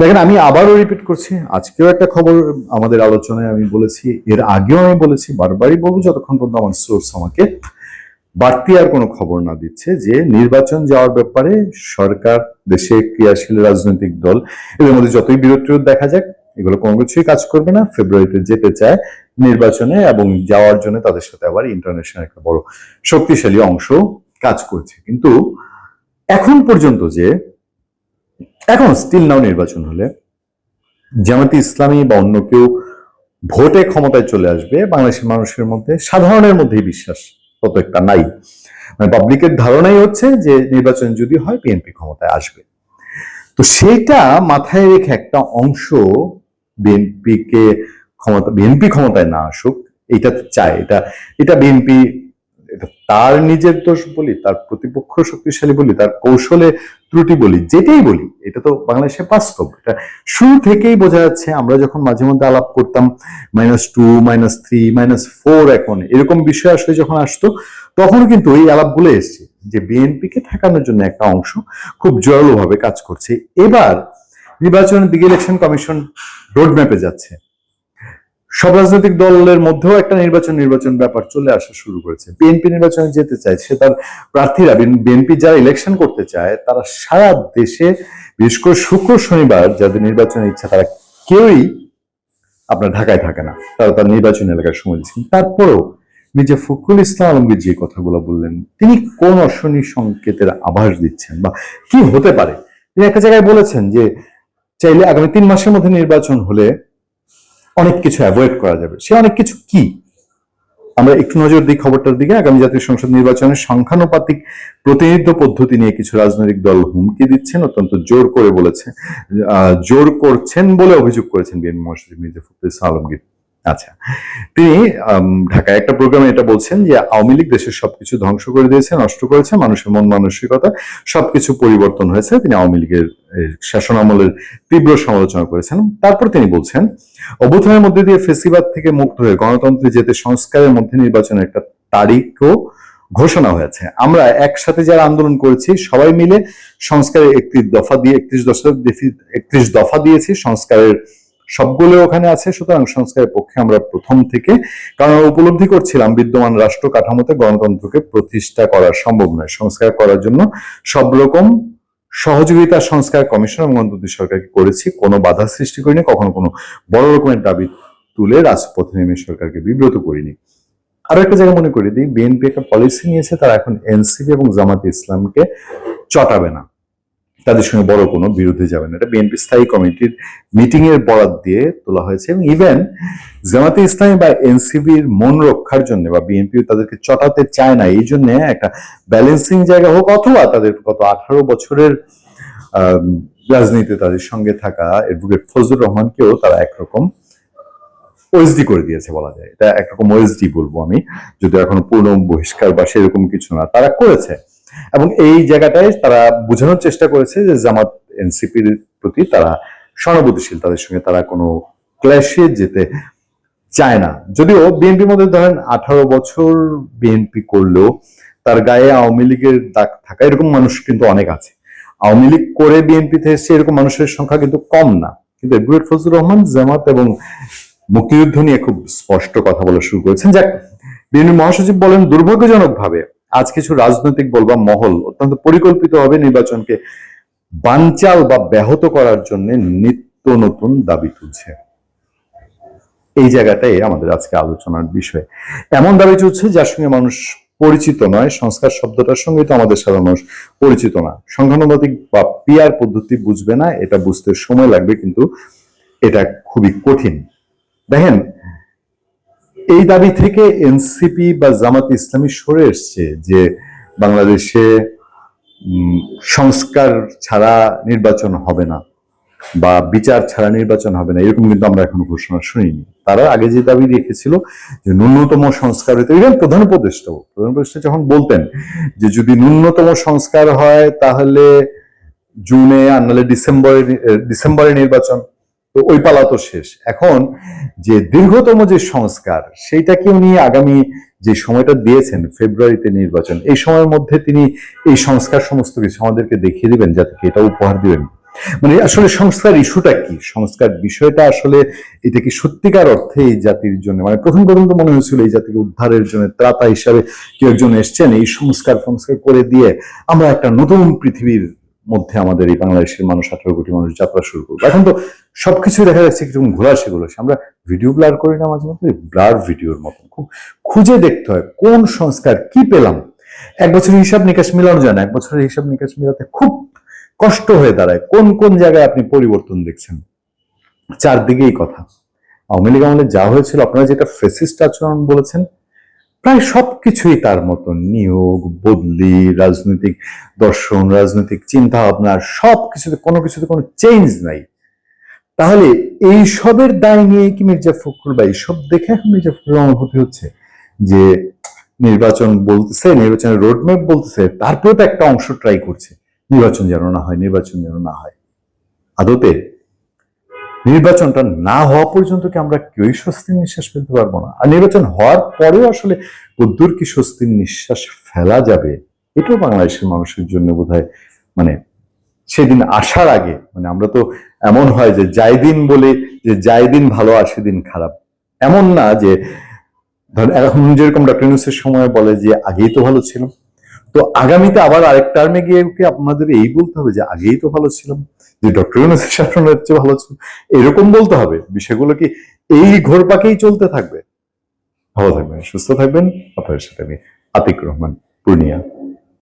দেখেন, আমি আবারও রিপিট করছি, আজকেও একটা খবর আমাদের আলোচনায় আমি বলেছি, এর আগেও আমি বলেছি, বারবারই বলব, যতক্ষণ পর্যন্ত আমার সোর্স আমাকে বাড়তি আর কোনো খবর না দিচ্ছে, যে নির্বাচন যাওয়ার ব্যাপারে সরকার, দেশে ক্রিয়াশীল রাজনৈতিক দল, এদের মধ্যে যতই বিরোধ দেখা যাক, এগুলো কোনো কিছুই কাজ করবে না ফেব্রুয়ারিতে যেতে চায় নির্বাচনে এবং যাওয়ার জন্য তাদের সাথে আবার ইন্টারন্যাশনাল একটা বড় শক্তিশালী অংশ কাজ করছে। কিন্তু এখন পর্যন্ত যে এখন স্টিল নাও নির্বাচন হলে জামাতি ইসলামী বা অন্য কেউ ভোটে ক্ষমতায় চলে আসবে, বাংলাদেশের মানুষের মধ্যে সাধারণের মধ্যেই বিশ্বাস তত একটা নাই। মানে পাবলিকের ধারণাই হচ্ছে যে নির্বাচন যদি হয় বিএনপি ক্ষমতায় আসবে। তো সেইটা মাথায় রেখে একটা অংশ বিএনপিকে ক্ষমতা বিএনপি ক্ষমতায় না আসুক এটা চায়। এটা এটা বিএনপি এটা তার নিজের দোষ বলি, তার প্রতিপক্ষ শক্তিশালী বলি, তার কৌশলে ত্রুটি বলি, যেটাই বলি, এটা তো বাংলাদেশের বাস্তব। এটা শুরু থেকেই বোঝা যাচ্ছে, আমরা যখন মাঝে মধ্যে আলাপ করতাম minus two minus three minus four এখন, এরকম বিষয় আসলে যখন আসতো, তখন কিন্তু এই আলাপগুলো এসছে যে বিএনপিকে ঠেকানোর জন্য একটা অংশ খুব জোরালোভাবে কাজ করছে। এবার নির্বাচনের দিকে ইলেকশন কমিশন রোড ম্যাপে যাচ্ছে। সব রাজনৈতিক দলের মধ্যেও একটা নির্বাচন নির্বাচন ব্যাপার চলে আসা শুরু করেছে। বিএনপি নির্বাচনে যেতে চায়, সে তার প্রার্থীরা বিএনপি যারা ইলেকশন করতে চায়, তারা সারা দেশে, বিশেষ করে শুক্র শনিবার যাদের নির্বাচনের ইচ্ছা, তারা কেউই আপনার ঢাকায় থাকে না। তারা তার নির্বাচন এলাকায় সময় দিচ্ছেন। তারপরেও মির্জা ফখরুল ইসলাম আলমগীর যে কথাগুলো বললেন, তিনি কোন অশ্বনী সংকেতের আভাস দিচ্ছেন বা কি হতে পারে? তিনি একটা জায়গায় বলেছেন যে, চাইলে আগামী তিন মাসের মধ্যে নির্বাচন হলে অনেক কিছু অ্যাভয়েড করা যাবে। সে অনেক কিছু কি? আমরা একটু নজর দিই খবরটার দিকে। আগামী জাতীয় সংসদ নির্বাচনে সংখ্যানুপাতিক প্রতিনিধিত্ব পদ্ধতি নিয়ে কিছু রাজনৈতিক দল হুমকি দিচ্ছেন, অত্যন্ত জোর করে বলেছে জোর করছেন বলে অভিযোগ করেছেন বিএনপি মহাসচিব মির্জা ফখরুল আলমগীর। আচ্ছা। তিনি ঢাকায় একটা প্রোগ্রামে এটা বলছেন যে, আওয়ামী লীগ দেশের সবকিছু ধ্বংস করে দিয়েছে, নষ্ট করেছে, মানুষের মন মানসিকতা, সবকিছু পরিবর্তন হয়েছে। তিনি আওয়ামী লীগের শাসন আমলের তীব্র সমালোচনা করেছেন। তারপর তিনি বলছেন, অভ্যুত্থানের মধ্যে দিয়ে ফেসিবাদ থেকে মুক্ত হয়ে গণতন্ত্রে যেতে সংস্কারের মধ্যে নির্বাচনের একটা তারিখও ঘোষণা হয়েছে। আমরা একসাথে যারা আন্দোলন করেছি, সবাই মিলে সংস্কারের একত্রিশ দফা দিয়ে, একত্রিশ দশক একত্রিশ দফা দিয়েছি সংস্কারের সবগুলো ওখানে আছে, সুতরাং সংস্কারের পক্ষে আমরা প্রথম থেকে, কারণ আমরা উপলব্ধি করছিলাম বিদ্যমান রাষ্ট্র কাঠামোতে গণতন্ত্রকে প্রতিষ্ঠা করা সম্ভব নয়। সংস্কার করার জন্য সব রকম সহযোগিতা সংস্কার কমিশন এবং অন্তর্বর্তী সরকারকে করেছি, কোনো বাধা সৃষ্টি করিনি, কখনো কোনো বড় রকমের দাবি তুলে রাজপথে নেমে সরকারকে বিব্রত করিনি। আরও একটা জায়গা মনে করি দিই, বিএনপি একটা পলিসি নিয়েছে, তারা এখন এনসিপি এবং জামাতে ইসলামকে চটাবে না। তাদের সঙ্গে বড় কোনো বিরোধী যাবে না। এটা বিএনপি স্থায়ী কমিটির মিটিং এর বরাদ দিয়ে তোলা হয়েছে এবং ইভেন জামাতে ইসলামী বা এনসিবির মন রক্ষার জন্য বা বিএনপি তাদেরকে চটাতে চায় না, এই জন্য একটা ব্যালেন্সিং জায়গা হোক অথবা তাদের গত আঠারো বছরের রাজনীতিতে তাদের সঙ্গে থাকা অ্যাডভোকেট ফজলুর রহমানকেও তারা একরকম ওএসডি করে দিয়েছে বলা যায়। এটা একরকম ওএসডি বলব আমি যদি এখন পূর্ণ বহিষ্কার বা সেরকম কিছু না, তারা করেছে। এবং এই জায়গাটায় তারা বোঝানোর চেষ্টা করেছে যে জামাত এনসিপির প্রতি তারা সহানুভূতিশীল, তাদের সঙ্গে তারা কোনো ক্ল্যাশে যেতে চায় না। যদিও বিএনপির মধ্যে ধরেন আঠারো বছর বিএনপি করলেও তার গায়ে আওয়ামী লীগের দাগ থাকা এরকম মানুষ কিন্তু অনেক আছে। আওয়ামী লীগ করে বিএনপিতে এসেছে এরকম মানুষের সংখ্যা কিন্তু কম না। কিন্তু এডভোকেট ফজলুর রহমান, জামাত এবং মুক্তিযুদ্ধ নিয়ে খুব স্পষ্ট কথা বলা শুরু করেছেন। যাক বিএনপি মহাসচিব বলেন, দুর্ভাগ্যজনকভাবে আজ কিছু রাজনৈতিক বল বা মহল অত্যন্ত পরিকল্পিতভাবে নির্বাচনকে বানচাল বা ব্যাহত করার জন্য নিত্য নতুন দাবি তুলছে। এই জায়গাটাই আমাদের আজকে আলোচনার বিষয়। এমন দাবি চলছে যার সঙ্গে মানুষ পরিচিত নয়, সংস্কার শব্দটার সঙ্গে তো আমাদের সাধারণ মানুষ পরিচিত না। সংখ্যানুপাতিক বা পিয়ার পদ্ধতি বুঝবে না, এটা বুঝতে সময় লাগবে, কিন্তু এটা খুবই কঠিন। দেখেন এই দাবি থেকে এনসিপি বা জামাত ইসলামী সরে এসছে যে বাংলাদেশে সংস্কার ছাড়া নির্বাচন হবে না বা বিচার ছাড়া নির্বাচন হবে না, এরকম কিন্তু আমরা এখনও ঘোষণা শুনিনি। তারা আগে যে দাবি রেখেছিল যে ন্যূনতম সংস্কার হইতে ইভেন প্রধান উপদেষ্টাও প্রধান উপদেষ্টা যখন বলতেন যে যদি ন্যূনতম সংস্কার হয় তাহলে জুনে আর নাহলে ডিসেম্বরে ডিসেম্বরে নির্বাচন তো ওই পালা তো শেষ। এখন যে দীর্ঘতম যে সংস্কার সেইটাকে উনি আগামী যে সময়টা দিয়েছেন ফেব্রুয়ারিতে নির্বাচন, এই সময়ের মধ্যে তিনি এই সংস্কার সমস্ত কিছু আমাদেরকে দেখিয়ে দিবেন, যাতে এটা উপহার দিবেন। মানে আসলে সংস্কার ইস্যুটা কি? সংস্কার বিষয়টা আসলে এটা কি সত্যিকার অর্থে এই জাতির জন্য? মানে প্রথম প্রথম তো মনে হয়েছিল এই জাতির উদ্ধারের জন্য ত্রাতা হিসাবে কেউ একজন এসছেন, এই সংস্কার সংস্কার করে দিয়ে আমরা একটা নতুন পৃথিবীর মধ্যে আমাদের এই বাংলাদেশের মানুষ, আঠারো কোটি মানুষ যাত্রা শুরু করব। এখন তো সবকিছু দেখা যাচ্ছে কীরকম ঘোলাসে ঘোলাসে আমরা ভিডিও ব্লার করি না মাঝে মধ্যে ব্লার ভিডিওর মতন। খুব খুঁজে দেখতে হয় কোন সংস্কার কি পেলাম। এক বছরের হিসাব নিকাশ মিলানো যায় না। এক বছরের হিসাব নিকাশ মিলাতে খুব কষ্ট হয়ে দাঁড়ায়। কোন কোন জায়গায় আপনি পরিবর্তন দেখছেন? চারদিকেই কথা। আওয়ামী লীগ আমলে যা হয়েছিল, আপনারা যেটা ফেসিস্ট আচরণ বলেছেন প্রায় সবকিছুই তার মতন। নিয়োগ, বদলি, রাজনৈতিক দর্শন, রাজনৈতিক চিন্তা ভাবনা সব কিছুতে কোনো কিছুতে কোনো চেঞ্জ নাই। তাহলে এই সবের দায় নিয়ে কি মির্জা ফখরুল বা এইসব দেখে এখন মির্জা ফখরুল অনুভূতি হচ্ছে যে নির্বাচন বলতেছে, নির্বাচনের রোডম্যাপ বলতেছে, তারপরেও তো একটা অংশ ট্রাই করছে। নির্বাচন যেন না হয়, নির্বাচন যেন না হয়। আদতে নির্বাচনটা না হওয়া পর্যন্ত কি আমরা কেউই স্বস্তির নিঃশ্বাস ফেলতে পারব না? আর নির্বাচন হওয়ার পরেও আসলে কদ্দূর কি স্বস্তির নিঃশ্বাস ফেলা যাবে? এটাও বাংলাদেশের মানুষের জন্য বোধহয় মানে সেদিন আসার আগে মানে আমরা তো এমন হয় যে যাই দিন বলে, যে যাই দিন ভালো আর সেদিন খারাপ। এমন না যে, ধর এখন যেরকম ডক্টর ইউনুসের সময় বলে যে আগেই তো ভালো ছিল। তো আগামীতে আবার আরেক টার্মে গিয়ে ওকে আপনাদের এই বলতে হবে যে আগেই তো ভালো ছিলাম, যে ডক্টর শাসনের চেয়ে ভালো ছিল এরকম বলতে হবে। বিষয়গুলো কি এই ঘোরপাকেই চলতে থাকবে? ভালো থাকবেন, সুস্থ থাকবেন। আপনাদের সাথে আমি আতিক রহমান, পূর্ণিয়া।